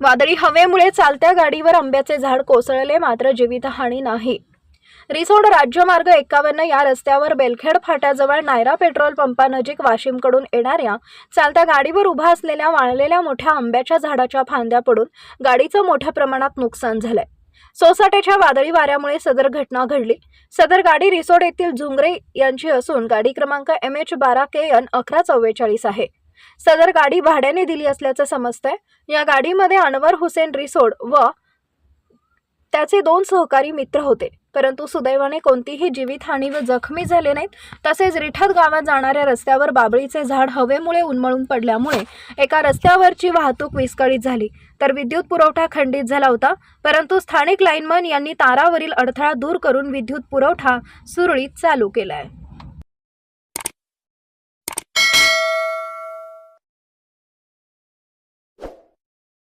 वादळी हवेमुळे चालत्या गाडीवर आंब्याचे झाड कोसळले मात्र जीवितहानी नाही. रिसोड राज्यमार्ग एकावन्न या रस्त्यावर बेलखेड फाट्याजवळ नायरा पेट्रोल पंपानजीक वाशिमकडून येणाऱ्या चालत्या गाडीवर उभा असलेल्या वाळलेल्या मोठ्या आंब्याच्या झाडाच्या फांद्या पडून गाडीचं मोठ्या प्रमाणात नुकसान झालंय. सोसाट्याच्या वादळी वाऱ्यामुळे सदर घटना घडली. सदर गाडी रिसोड येथील झुंगरे यांची असून गाडी क्रमांक एम एच बारा के एन अकरा चव्वेचाळीस आहे. सदर गाडी भाड्याने दिली असल्याचं समजतंय. या गाडीमध्ये अनवर हुसेन रिसोड व त्याचे दोन सहकारी मित्र होते. परंतु सुदैवाने कोणतीही जीवितहानी व जखमी झाले नाहीत. तसेच रिठत गावात जाणाऱ्या रस्त्यावर बाबळीचे झाड हवेमुळे उन्मळून पडल्यामुळे एका रस्त्यावरची वाहतूक विस्कळीत झाली. तर विद्युत पुरवठा खंडित झाला होता. परंतु स्थानिक लाईनमन यांनी तारावरील अडथळा दूर करून विद्युत पुरवठा सुरळीत चालू केला आहे